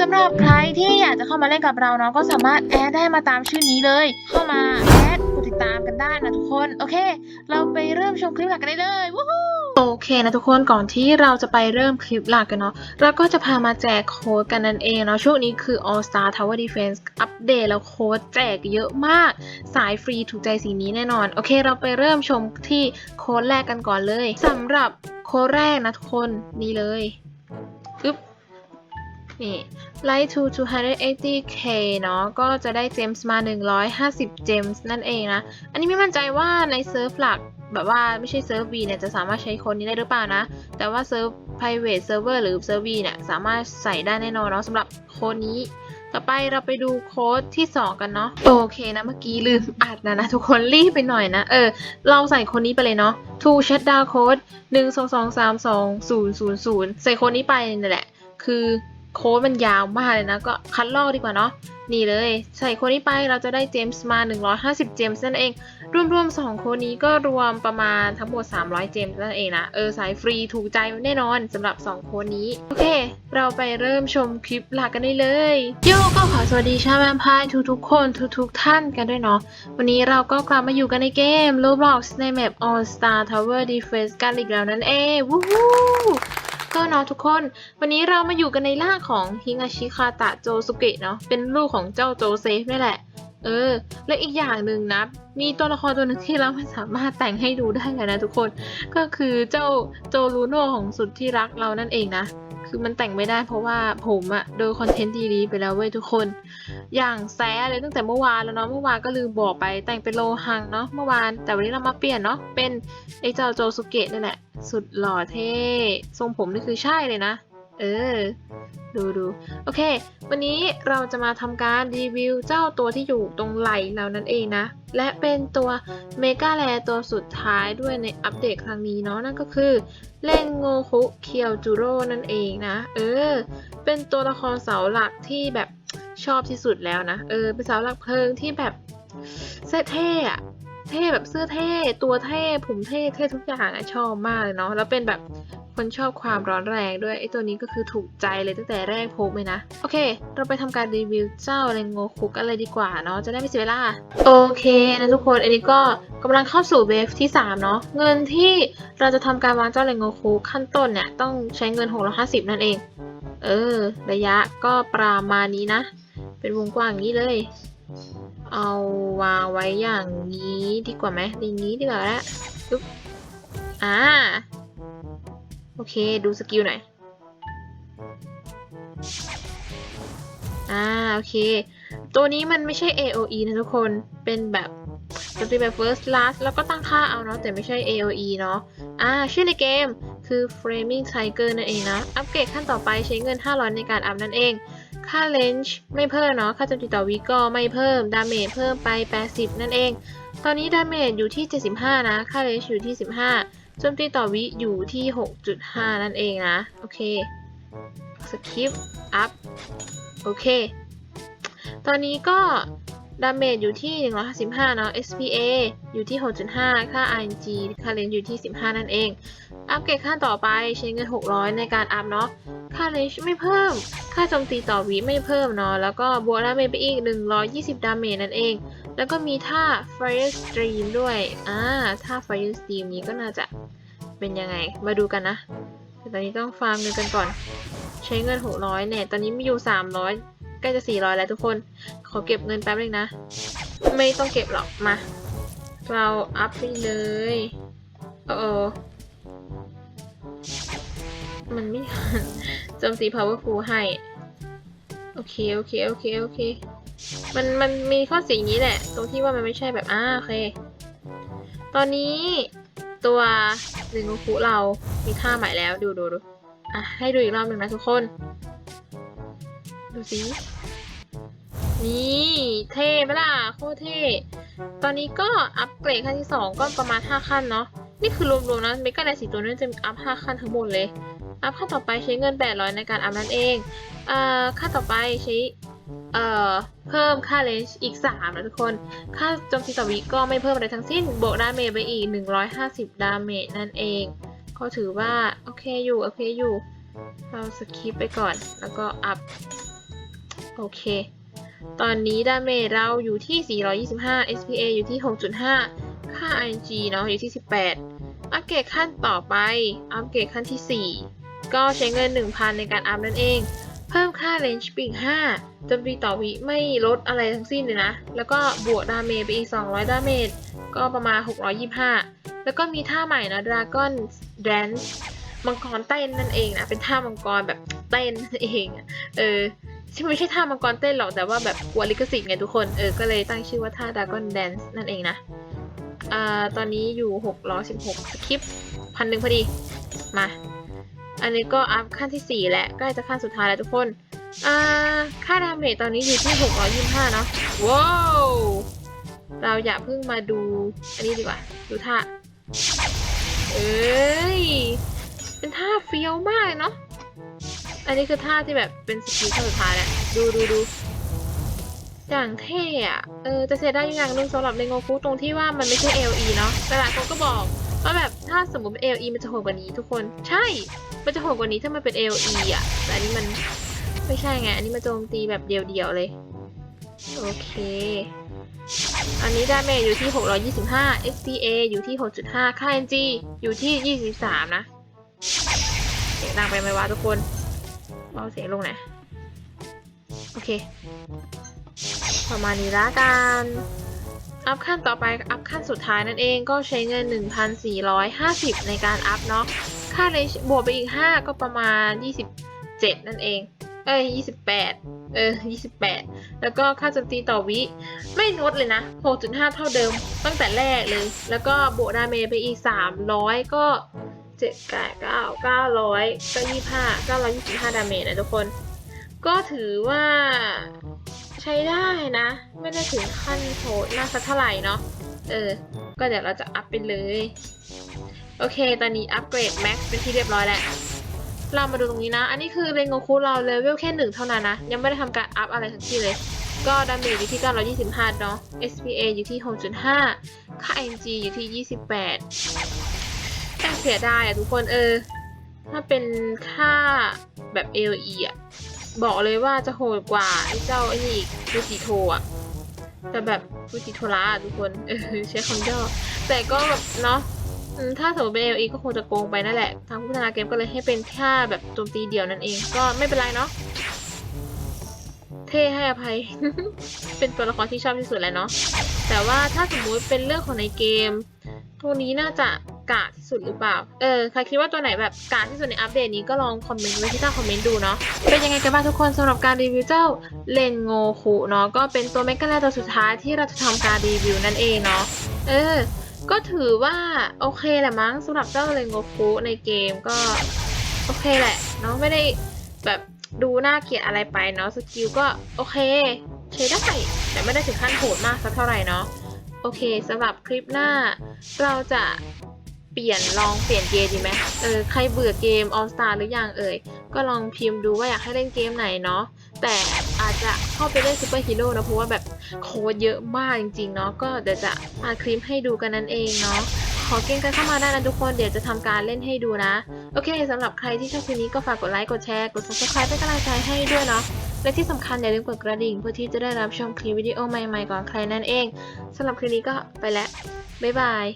สำหรับใครที่อยากจะเข้ามาเล่นกับเราเนาะก็สามารถแอดได้มาตามชื่อนี้เลย เข้ามาแอดกดติดตามกันได้นะทุกคน โอเค เราไปเริ่มชมคลิปหลักกันได้เลยวู้ฮู้โอเคนะทุกคนก่อนที่เราจะไปเริ่มคลิปหลักกันเนาะเราก็จะพามาแจกโค้ดกันนั่นเองเนาะช่วงนี้คือ All Star Tower Defense อัปเดตแล้วโค้ดแจกเยอะมาก สายฟรีถูกใจสีนี้แน่นอน โอเค เราไปเริ่มชมที่โค้ดแรกกันก่อนเลยสำหรับโค้ดแรกนะทุกคนนี่เลยอึ๊บ นี่ Light to 280k เนาะก็จะได้เจมส์มา 150 เจมส์นั่นเองนะ อันนี้ไม่มั่นใจว่าในเซิร์ฟหลักแบบว่าไม่ใช่เซิร์ฟ V เนี่ยจะสามารถใช้ค้ดนี้ได้หรือเปล่านะ แต่ว่าเซิร์ฟ private server หรือเซิร์ฟ V เนี่ยสามารถใส่ได้แน่นอนเนาะสำหรับโค้ดนี้ ต่อไปเราไปดูโค้ดที่ 2 กันเนาะโอเคนะ เมื่อกี้ลืมอัดนะนะ ทุกคนรีบไปหน่อยนะ เออ เราใส่ค้ดนี้ไปเลยเนาะ to shut down code 1 2 2 3 2 0 0 0 ใส่ค้ดนี้ไปนี่แหละ คือ โค้ดมันยาวมากเลยนะ ก็คัดลอกดีกว่าเนาะนี่เลย ใส่โค้ดนี้ไปเราจะได้เจมส์มา 150 เจมส์นั่นเอง รวมๆ2โค้ดนี้ก็รวมประมาณทั้งหมด 300 เจมส์นั่นเองนะ เออสายฟรีถูกใจแน่นอนสำหรับ 2 โค้ดนี้ โอเค เราไปเริ่มชมคลิปหลักกันได้เลย โยก็ขอสวัสดีชาวแวมพร์ทุกๆ คนทุกๆ ท่านกันด้วยเนาะวันนี้เราก็กลับมาอยู่กันในเกม Roblox ในแมป All Star Tower Defense กันอีกแล้วนั่นเองวู้ฮู้ ก็เนาะทุกคน วันนี้เรามาอยู่กันในร่างของฮิงาชิคาตะโจสุเกะเนาะเป็นลูกของเจ้าโจเซฟนี่แหละ เออ และอีกอย่างหนึ่งนะ มีตัวละครตัวหนึ่งที่เราไม่สามารถแต่งให้ดูได้เลยนะทุกคน ก็คือเจ้าโจลูโน่ของสุดที่รักเรานั่นเองนะ คือมันแต่งไม่ได้เพราะว่าผมอะโดยคอนเทนต์ดีๆไปแล้วเว้ยทุกคน อย่างแซะเลยตั้งแต่เมื่อวานแล้วเนาะ เมื่อวานก็ลืมบอกไปแต่งเป็นโลหังเนาะเมื่อวาน แต่วันนี้เรามาเปลี่ยนเนาะ เป็นไอ้เจ้าโจสุเกะนั่นแหละ สุดหล่อเท่ ทรงผมนี่คือใช่เลยนะ เออ ดูดูโอเค วันนี้เราจะมาทำการรีวิวเจ้าตัวที่อยู่ตรงไหล่เรานั่นเองนะ และเป็นตัวเมกาแลตัวสุดท้ายด้วยในอัปเดตครั้งนี้เนาะนั่นก็คือเลนโงคุเคียวจูโร่นั่นเองนะ เออ เป็นตัวละครเสาหลักที่แบบชอบที่สุดแล้วนะ เออ เป็นเสาหลักเพลิงที่แบบเท่อะเท่แบบเสื้อเท่ ตัวเท่ ผมเท่ เท่ทุกอย่างอะชอบมากเลยเนาะ แล้วเป็นแบบ คนชอบความร้อนแรงด้วยไอตัวนี้ก็คือถูกใจเลยตั้งแต่แรกพบเลยนะ โอเค เราไปทำการรีวิวเจ้าเรนโงคุกันเลยดีกว่าเนาะจะได้ไม่เสียเวลา โอเคนะทุกคนอันนี้ก็กำลังเข้าสู่เวฟที่ 3 เนาะเงินที่เราจะทำการวางเจ้าเรนโงคุขั้นต้นเนี่ย ต้องใช้เงิน 650 นั่นเอง เออ ระยะก็ประมาณนี้นะ เป็นวงกว้างอย่างนี้เลย เอาวางไว้อย่างนี้ดีกว่าไหมอย่างนี้ดีกว่าละปึ๊บอ่า โอเค ดูสกิลหน่อย อ่า โอเค ตัวนี้มันไม่ใช่ AOE นะทุกคน เป็นแบบโจมตีแบบ first last แล้วก็ตั้งค่าเอาเนาะ แต่ไม่ใช่ AOE เนาะ อ่า ชื่อในเกมคือ Flaming Tiger นั่นเองนะ อัปเกรดขั้นต่อไปใช้เงิน 500 ในการอัพนั่นเอง ค่าเลนจ์ไม่เพิ่มเนาะ ค่าโจมตีต่อวิก็ไม่เพิ่ม ดาเมจเพิ่มไป 80 นั่นเอง ตอนนี้ดาเมจอยู่ที่ 75 นะ ค่าเลนจ์อยู่ที่ 15 โจมตีต่อวิอยู่ที่ 6.5 นั่นเองนะ โอเคสคิปอัพ โอเค ตอนนี้ก็ดาเมจอยู่ที่ 155 เนาะ SPA อยู่ที่ 6.5 ค่า RNG ค่าเลนอยู่ที่ 15 นั่นเอง อัปเกรดขั้นต่อไปใช้เงิน 600 ในการอัพเนาะ ค่าเลนไม่เพิ่ม ค่าโจมตีต่อวิไม่เพิ่มเนาะ แล้วก็บวกดาเมจไปอีก 120 ดาเมจนั่นเอง แล้วก็มีท่า Fire Stream ด้วย อ่า ท่า Fire Stream นี้ก็น่าจะเป็นยังไง มาดูกันนะแต่ตอนนี้ต้องฟาร์มเงินกันก่อน ใช้เงิน 600 เนี่ย ตอนนี้มีอยู่ 300 ใกล้จะ 400 แล้วทุกคน ขอเก็บเงินแป๊บนึงนะ ไม่ต้องเก็บหรอก มา เราอัพไปเลยโอ้โอมันไม่โจมตี powerful ให้ โอเค โอเค โอเค โอเค มันมันมีข้อสีนี้แหละ ตรงที่ว่ามันไม่ใช่แบบอ่าโอเค ตอนนี้ตัวเรนโงคุเรามีท่าใหม่แล้วดูดูดูอะให้ดูอีกรอบหนึ่งนะทุกคน ดูสินี่เท่ไหมล่ะโคตรเท่ ตอนนี้ก็อัปเกรดขั้นที่ 2 ก็ประมาณ 5 ขั้นเนาะนี่คือรวมๆนะเมกาไดสีตัวนี้จะอัพ 5 ขั้นทั้งหมดเลย อัพขั้นต่อไปใช้เงิน 800 ในการอัพนั่นเองเอ่อขั้นต่อไปใช้ เอ่อเพิ่มค่าเลนจ์อีก3นะทุกคน ค่าโจมตีต่อวิก็ไม่เพิ่มอะไรทั้งสิ้น บวกดาเมจไปอีก 150 ดาเมจนั่นเอง ก็ถือว่า โอเคอยู่ โอเคอยู่ เราสคิปไปก่อน แล้วก็อัพ โอเค ตอนนี้ดาเมจเราอยู่ที่ 425 SPA อยู่ที่ 6.5 ค่า ING เนาะอยู่ที่ 18 อัปเกรดขั้นต่อไป อัปเกรดขั้นที่ 4 ก็ใช้เงิน 1,000 ในการอัพนั่นเอง พิ่มค่า range ปีก5โจมตีต่อวิไม่ลดอะไรทั้งสิ้นเลยนะ แล้วก็บวกดาเมจไปอีก 200 ดาเมจ ก็ประมาณ 625 แล้วก็มีท่าใหม่นะ Dragon Dance มังกรเต้นนั่นเองนะ เป็นท่ามังกรแบบเต้นเอง เออที่ไม่ใช่ท่ามังกรเต้นหรอก แต่ว่าแบบกลัวลิขสิทธิ์ไงทุกคน เออ ก็เลยตั้งชื่อว่าท่า Dragon Dance นั่นเองนะ อ่า ตอนนี้อยู่ 616สคริปพันหนึ่งพอดี มา อันนี้ก็อัพขั้นที่ 4 แล้วใกล้จะขั้นสุดท้ายแล้วทุกคน อ่า ค่าดาเมจตอนนี้อยู่ที่ 625 เนาะว้าวเราอย่าเพิ่งมาดู อันนี้ดีกว่า ดูท่า เอ้ย เป็นท่าเฟี้ยวมากเนาะ อันนี้คือท่าที่แบบเป็นสกิลขั้นสุดท้ายแหละ ดูดูดูอย่างเท่อะเออ จะเสียดายอย่างหนึ่งสำหรับในโงคุตรงที่ว่ามันไม่ใช่ LE เนาะแต่หลายคนก็บอก ว่าแบบถ้าสมมติเป็น LE มันจะโหดกว่านี้ทุกคน ใช่ มันจะโหดกว่านี้ถ้ามันเป็น LE อะแต่อันนี้มันไม่ใช่ไง อันนี้มันโจมตีแบบเดียวๆเลย โอเค อันนี้ดาเมจอยู่ที่ 625 SPA อยู่ที่ 6.5 ค่า NG อยู่ที่ 23 นะ เสียงดังไปไหมวะทุกคนเบาเสียงลงหน่อยโอเค ประมาณนี้ละกัน อัพขั้นต่อไปอัพขั้นสุดท้ายนั่นเองก็ใช้เงิน 1,450 ในการอัพเนาะ ค่าเลนบวกไปอีก 5 ก็ประมาณ 27 นั่นเอง เอ้ย 28 เออ 28 แล้วก็ค่าโจมตีต่อวิ ไม่ลดเลยนะ 6.5 เท่าเดิมตั้งแต่แรกเลย แล้วก็บวกดาเมจไปอีก 300 ก็7 9 9 900ก็25 925 ดาเมจนะทุกคน ก็ถือว่า ใช้ได้นะ ไม่ได้ถึงขั้นโหดมากสักเท่าไหร่เนาะเออ ก็เดี๋ยวเราจะอัพไปเลย โอเค ตอนนี้อัปเกรดแม็กเป็นที่เรียบร้อยแล้ว เรามาดูตรงนี้นะ อันนี้คือเรนโงคุเราเลเวลแค่หนึ่งเท่านั้นนะ ยังไม่ได้ทำการอัพอะไรทั้งที่เลย ก็ดาเมจอยู่ที่ 925 เนาะ SPA อยู่ที่ 6.5 ค่า NG อยู่ที่ 28แต่เสียดายอะทุกคนเออ ถ้าเป็นค่าแบบ LE อะ บอกเลยว่าจะโหดกว่าไอ้เจ้าไอ้นี่ฟูจิโทอะแต่แบบฟูจิโทระทุกคนเออใช้คำย่อแต่ก็แบบเนาะถ้าสมมติเป็น LE ก็คงจะโกงไปนั่นแหละ ทางพัฒนาเกมก็เลยให้เป็นแค่แบบโจมตีเดียวนั่นเอง ก็ไม่เป็นไรเนาะ เท่ให้อภัย เป็นตัวละครที่ชอบที่สุดแล้วเนาะ แต่ว่าถ้าสมมุติเป็นเรื่องของในเกม ตัวนี้น่าจะ กากที่สุดหรือเปล่า เออ ใครคิดว่าตัวไหนแบบกากที่สุดในอัปเดตนี้ก็ลองคอมเมนต์ไว้ที่ใต้คอมเมนต์ดูเนาะ เป็นยังไงกันบ้างทุกคนสำหรับการรีวิวเจ้าเลนโงคุเนาะ ก็เป็นตัวเมกาแลตัวสุดท้ายที่เราจะทำการรีวิวนั่นเองเนาะ เออ ก็ถือว่าโอเคแหละมั้งสำหรับเจ้าเลนโงคุในเกมก็โอเคแหละเนาะไม่ได้แบบดูน่าเกลียดอะไรไปเนาะสกิลก็โอเคใช้ได้แต่ไม่ได้ถึงขั้นโหดมากสักเท่าไหร่เนาะโอเคสำหรับคลิปหน้า เราจะ เปลี่ยนลองเปลี่ยนเกมดีไหมเออใครเบื่อเกม All Star หรือยังเอ่ย ก็ลองพิมพ์ดูว่าอยากให้เล่นเกมไหนเนาะแต่อาจจะเข้าไปเล่นซูเปอร์ฮีโร่นะเพราะว่าแบบโค้ดเยอะมากจริงๆเนาะก็เดี๋ยวจะมาคลิปให้ดูกันนั่นเองเนาะขอเกมกันเข้ามาได้นะทุกคนเดี๋ยวจะทำการเล่นให้ดูนะ โอเคสำหรับใครที่ชอบคลิปนี้ก็ฝากกดไลค์กดแชร์กด subscribe เป็นกำลังใจให้ด้วยเนาะและที่สำคัญอย่าลืมกดกระดิ่งเพื่อที่จะได้รับชมคลิปวิดีโอใหม่ๆก่อนใครนั่นเองสำหรับคลิปนี้ก็ไปแล้วบ๊ายบาย